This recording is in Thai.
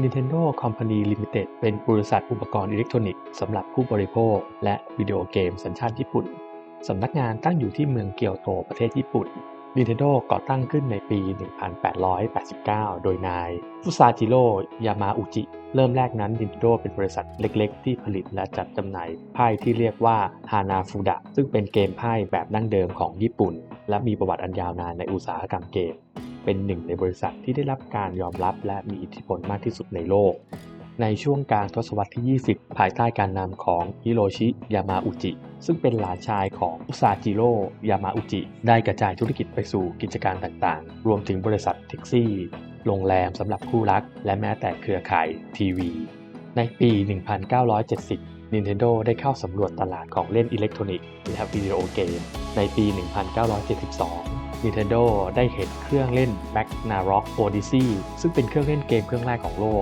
Nintendo Company Limited เป็นบริษัทอุปกรณ์อิเล็กทรอนิกส์สำหรับผู้บริโภค และวิดีโอเกมสัญชาติญี่ปุ่น สำนักงานตั้งอยู่ที่เมืองเกียวโตประเทศญี่ปุ่น Nintendo ก่อตั้งขึ้นในปี 1889 โดยนายฟุซาจิโร่ยามาอุจิ เริ่มแรกนั้น Nintendo เป็นบริษัทเล็กๆ ที่ผลิตและจัดจำหน่ายไพ่ที่เรียกว่าฮานาฟูดะซึ่งเป็นเกมไพ่แบบดั้งเดิมของญี่ปุ่น และมีประวัติอันยาวนานในอุตสาหกรรมเกม เป็นหนึ่งในบริษัทที่ได้รับการยอมรับและมีอิทธิพลมากที่สุดในโลก ในช่วงกลางทศวรรษที่ 20 ภายใต้การนำของฮิโรชิ ยามาอุจิ ซึ่งเป็นหลานชายของอุซาจิโร่ ยามาอุจิ ได้กระจายธุรกิจไปสู่กิจการต่างๆ รวมถึงบริษัทแท็กซี่ โรงแรมสำหรับคู่รัก และแม้แต่เครือข่ายทีวี ในปี 1970 Nintendo ได้เข้าสำรวจตลาดของเล่นอิเล็กทรอนิกส์และวิดีโอเกมในปี 1972 Nintendo ได้เห็นเครื่องเล่น Magnarok Odyssey ซึ่งเป็นเครื่องเล่นเกมเครื่องแรกของโลก